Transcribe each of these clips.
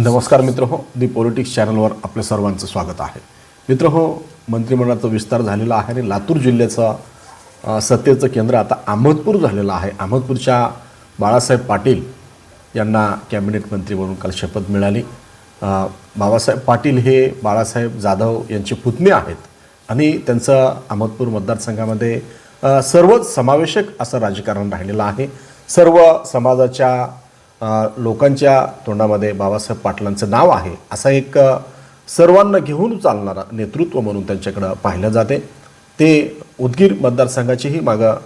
नमस्कार मित्र हो दी पॉलिटिक्स चॅनलवर आपल्या सर्वांचं स्वागत आहे. मित्र हो मंत्रिमंडळाचा विस्तार झालेला आहे आणि लातूर जिल्ह्याचं सत्तेचं केंद्र आता अहमदपूर झालेलं आहे. अहमदपूरच्या बाळासाहेब पाटील यांना कॅबिनेट मंत्री म्हणून काल शपथ मिळाली. बाबासाहेब पाटील हे बाळासाहेब जाधव यांचे पुतणे आहेत आणि त्यांचं अहमदपूर मतदारसंघामध्ये सर्वच समावेशक असं राजकारण राहिलेलं आहे. सर्व समाजाच्या लोकांच्या तोंडामध्ये बाबासाहेब पाटलांचं नाव आहे असा एक सर्वांना घेऊन चालणारा नेतृत्व म्हणून त्यांच्याकडं पाहिलं जाते. ते उदगीर मतदारसंघाचेही मागं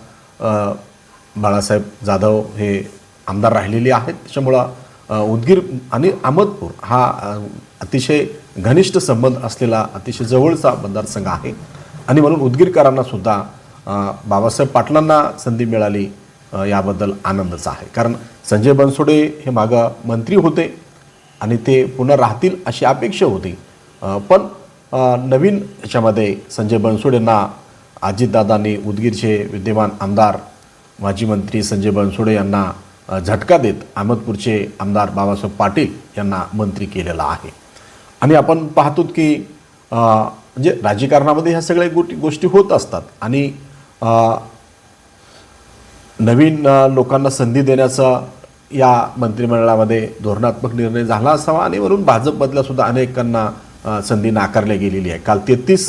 बाळासाहेब जाधव हे आमदार राहिलेले आहेत. त्याच्यामुळं उदगीर आणि अहमदपूर हा अतिशय घनिष्ठ संबंध असलेला अतिशय जवळचा मतदारसंघ आहे. आणि म्हणून उदगीरकरांना सुद्धा बाबासाहेब पाटलांना संधी मिळाली. याबद्दल आनंदच आहे. कारण संजय बनसोडे हे मागं मंत्री होते आणि ते पुन्हा राहतील अशी अपेक्षा होती. पण नवीन याच्यामध्ये संजय बनसोडेंना अजितदादांनी उदगीरचे विद्यमान आमदार माजी मंत्री संजय बनसोडे यांना झटका देत अहमदपूरचे आमदार बाबासाहेब पाटील यांना मंत्री केलेला आहे. आणि आपण पाहतो की म्हणजे राजकारणामध्ये ह्या सगळ्या गोष्टी गोष्टी होत असतात. आणि नवीन लोकांना संधी देण्याचा या मंत्रिमंडळामध्ये धोरणात्मक निर्णय झाला असावा आणि वरून भाजपमधल्या सुद्धा अनेकांना संधी नाकारल्या गेलेली आहे. काल तेहतीस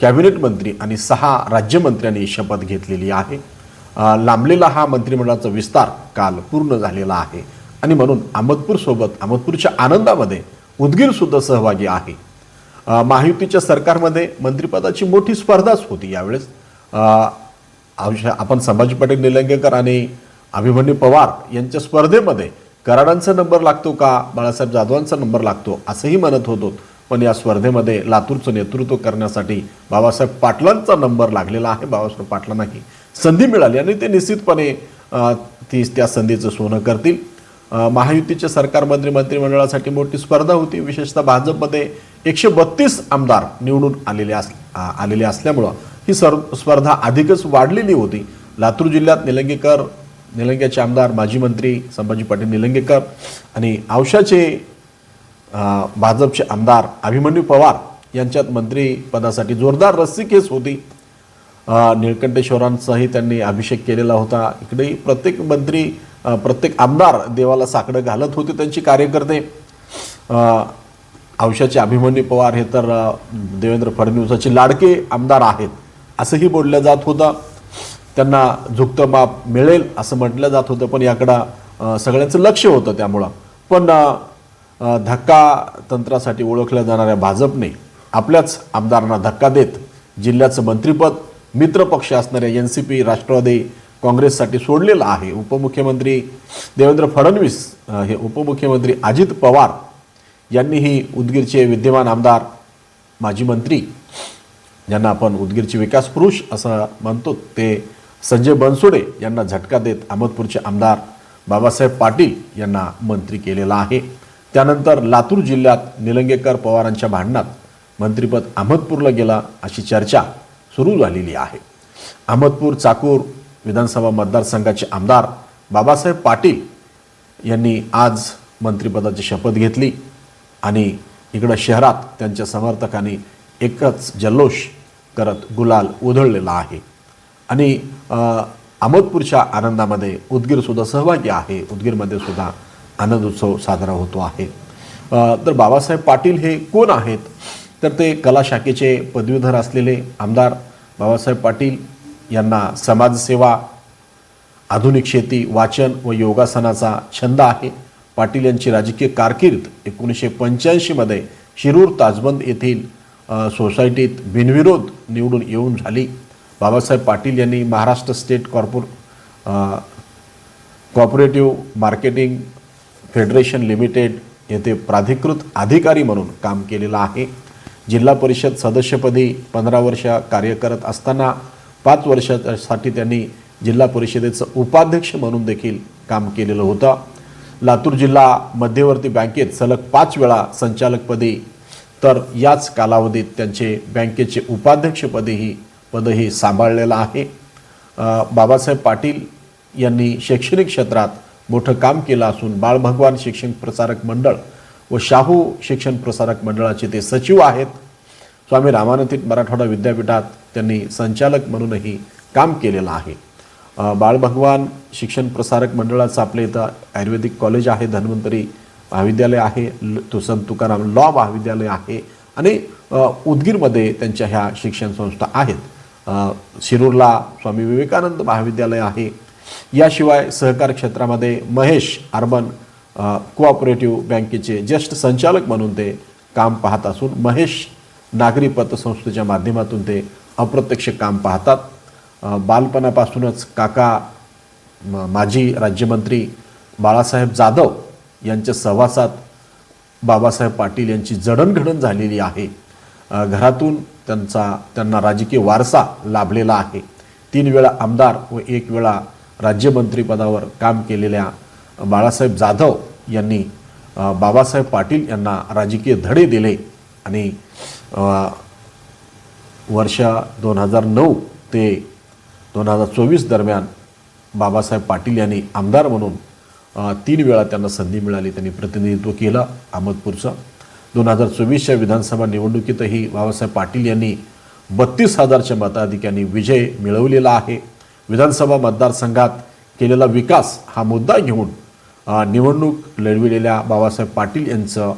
कॅबिनेट मंत्री आणि सहा राज्यमंत्र्यांनी शपथ घेतलेली आहे. लांबलेला हा मंत्रिमंडळाचा विस्तार काल पूर्ण झालेला आहे. आणि म्हणून अहमदपूरसोबत अहमदपूरच्या आनंदामध्ये उदगीरसुद्धा सहभागी आहे. महायुतीच्या सरकारमध्ये मंत्रिपदाची मोठी स्पर्धाच होती यावेळेस. आपण संभाजी पाटील निलंगेकर आणि अभिमन्यू पवार यांच्या स्पर्धेमध्ये कराडांचा नंबर लागतो का? बाळासाहेब जाधवांचा नंबर लागतो असंही म्हणत होतो. पण या स्पर्धेमध्ये लातूरचं नेतृत्व करण्यासाठी बाबासाहेब पाटलांचा नंबर लागलेला आहे. बाबासाहेब पाटलांनाही संधी मिळाली आणि ते निश्चितपणे ती त्या संधीचं सोनं करतील. अ, महायुतीच्या सरकारमध्ये मंत्रिमंडळासाठी मोठी स्पर्धा होती. विशेषतः भाजपमध्ये एकशे बत्तीस आमदार निवडून आलेले अस आलेले असल्यामुळं ही सर स्पर्धा अधिकच वाढलेली होती. लातूर जिल्ह्यात निलंगेकर निलंग्याचे आमदार माजी मंत्री संभाजी पाटील निलंगेकर आणि औशाचे भाजपचे आमदार अभिमन्यू पवार यांच्यात मंत्रीपदासाठी जोरदार रस्सीखेच होती. निळकंठेश्वरांचाही त्यांनी अभिषेक केलेला होता. इकडेही प्रत्येक मंत्री प्रत्येक आमदार देवाला साकडं घालत होते त्यांचे कार्यकर्ते. अ, औषाचे अभिमन्यू पवार हे तर देवेंद्र फडणवीसाचे लाडके आमदार आहेत. असंही बोललं जात होतं. त्यांना झुकतं माप मिळेल असं म्हटलं जात होतं पण याकडं सगळ्यांचं लक्ष होतं त्यामुळं. पण धक्का तंत्रासाठी ओळखल्या जाणाऱ्या भाजपने आपल्याच आमदारांना धक्का देत जिल्ह्याचं मंत्रिपद मित्रपक्ष असणाऱ्या एन सी पी राष्ट्रवादी काँग्रेससाठी सोडलेलं आहे. उपमुख्यमंत्री देवेंद्र फडणवीस हे उपमुख्यमंत्री अजित पवार यांनीही उदगीरचे विद्यमान आमदार माजी मंत्री ज्यांना आपण उदगीरचे विकास पुरुष असं म्हणतो. ते संजय बनसोडे यांना झटका देत अहमदपूरचे आमदार बाबासाहेब पाटील यांना मंत्री केलेला आहे. त्यानंतर लातूर जिल्ह्यात निलंगेकर पवारांच्या भांडणात मंत्रिपद अहमदपूरला गेला अशी चर्चा सुरू झालेली आहे. अहमदपूर चाकूर विधानसभा मतदारसंघाचे आमदार बाबासाहेब पाटील यांनी आज मंत्रिपदाची शपथ घेतली आणि इकडं शहरात त्यांच्या समर्थकांनी एकच जल्लोष करत गुलाल उधळलेला आहे. आणि अ, अहमदपूरच्या आनंदामध्ये उदगीरसुद्धा सहभागी आहे. उदगीरमध्ये सुद्धा आनंद उत्सव साजरा होतो आहे. तर बाबासाहेब पाटील हे कोण आहेत? तर ते कला शाखेचे पदवीधर असलेले आमदार बाबासाहेब पाटील यांना समाजसेवा आधुनिक शेती वाचन व योगासनाचा छंद आहे. पाटील यांची राजकीय कारकीर्द एकोणीसशे पंच्याऐंशीमध्ये शिरूर ताजबंद येथील सोसायटीत बिनविरोध निवडून येऊन झाली. बाबासाहेब पाटील यांनी महाराष्ट्र स्टेट कॉर्पोर कॉपरेटिव्ह मार्केटिंग फेडरेशन लिमिटेड येथे प्राधिकृत अधिकारी म्हणून काम केलेलं आहे. जिल्हा परिषद सदस्यपदी पंधरा वर्ष कार्य करत असताना पाच वर्षासाठी त्यांनी जिल्हा परिषदेचं उपाध्यक्ष म्हणून देखील काम केलेलं होतं. लातूर जिल्हा मध्यवर्ती बँकेत सलग पाच वेळा संचालकपदी तर याच कालावधीत त्यांचे बँकेचे उपाध्यक्षपदेही पदही सांभाळलेलं आहे. बाबासाहेब पाटील यांनी शैक्षणिक क्षेत्रात मोठं काम केलं असून बाळभगवान शिक्षण प्रसारक मंडळ व शाहू शिक्षण प्रसारक मंडळाचे ते सचिव आहेत. स्वामी रामानंद मराठवाडा विद्यापीठात त्यांनी संचालक म्हणूनही काम केलेलं आहे. बाळभगवान शिक्षण प्रसारक मंडळाचं आपल्या इथं आयुर्वेदिक कॉलेज आहे धन्वंतरी महाविद्यालय आहे ल- संत तुकाराम लॉ महाविद्यालय आहे आणि उदगीरमध्ये त्यांच्या ह्या शिक्षण संस्था आहेत. शिरूरला स्वामी विवेकानंद महाविद्यालय आहे. याशिवाय सहकार क्षेत्रामध्ये महेश अर्बन कोऑपरेटिव्ह बँकेचे ज्येष्ठ संचालक म्हणून ते काम पाहत असून महेश नागरी पतसंस्थेच्या माध्यमातून ते अप्रत्यक्ष काम पाहतात. बालपणापासूनच काका म- माजी राज्यमंत्री बाळासाहेब जाधव यांच्या सहवासात बाबासाहेब पाटील यांची जडणघडण झालेली आहे. घरातून त्यांचा त्यांना राजकीय वारसा लाभलेला आहे. तीन वेळा आमदार व एक वेळा राज्यमंत्रीपदावर काम केलेल्या बाळासाहेब जाधव यांनी बाबासाहेब पाटील यांना राजकीय धडे दिले आणि वर्ष दोन हजार नऊ ते दोन हजार चोवीस दरम्यान बाबासाहेब पाटील यांनी आमदार म्हणून तीन वेळा त्यांना संधी मिळाली त्यांनी प्रतिनिधित्व केलं अहमदपूरचं. दोन हजार चोवीसच्या विधानसभा निवडणुकीतही बाबासाहेब पाटील यांनी बत्तीस हजारच्या मताधिक्यांनी विजय मिळवलेला आहे. विधानसभा मतदारसंघात केलेला विकास हा मुद्दा घेऊन निवडणूक लढविलेल्या बाबासाहेब पाटील यांचं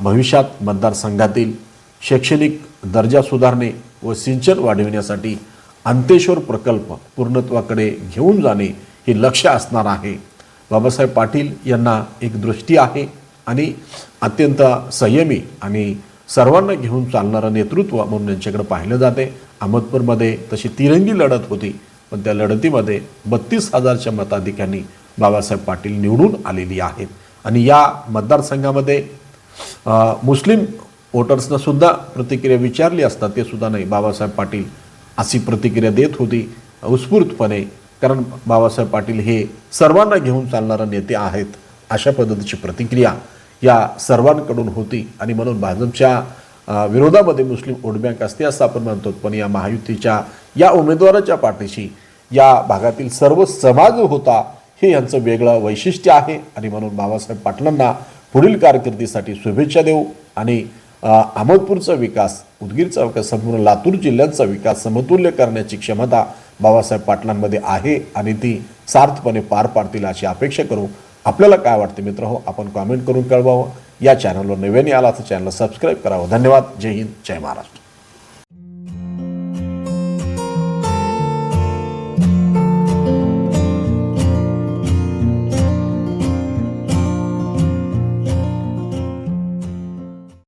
भविष्यात मतदारसंघातील शैक्षणिक दर्जा सुधारणे व सिंचन वाढविण्यासाठी अंतेश्वर प्रकल्प पूर्णत्वाकडे घेऊन जाणे हे लक्ष असणार आहे. बाबासाहेब पाटील यांना एक दृष्टी आहे आणि अत्यंत संयमी आणि सर्वांना घेऊन चालणारं नेतृत्व म्हणून यांच्याकडे पाहिलं जाते. अहमदपूरमध्ये तशी तिरंगी लढत होती पण त्या लढतीमध्ये बत्तीस हजारच्या मताधिक्यांनी बाबासाहेब पाटील निवडून आलेली आहेत. आणि या मतदारसंघामध्ये मुस्लिम वोटर्सना सुद्धा प्रतिक्रिया विचारली असता ते सुद्धा नाही. बाबासाहेब पाटील अशी प्रतिक्रिया देत होती उत्स्फूर्तपणे कारण बाबासाहेब पाटील हे सर्वांना घेऊन चालणारा नेते आहेत अशा पद्धतीची प्रतिक्रिया या सर्वांकडून होती. आणि म्हणून भाजपच्या विरोधामध्ये मुस्लिम वोट बँक असते असं आपण म्हणतो. पण या महायुतीच्या या उमेदवाराच्या पाठीशी या भागातील सर्व समाज होता हे यांचं वेगळं वैशिष्ट्य आहे. आणि म्हणून बाबासाहेब पाटलांना पुढील कारकिर्दीसाठी शुभेच्छा देऊ. आणि अहमदपूरचा विकास उदगीरचा विकास संपूर्ण लातूर जिल्ह्यांचा विकास समतुल्य करण्याची क्षमता बाबासाहेब पाटलांमध्ये आहे आणि ती सार्थपणे पार पाडतील अशी अपेक्षा करू आपल्याला काय वाटते मित्र हो? आपण कॉमेंट करून कळवावं. या चॅनलवर नव्याने आला तर चॅनलला सबस्क्राईब करावं. धन्यवाद. जय हिंद. जय महाराष्ट्र.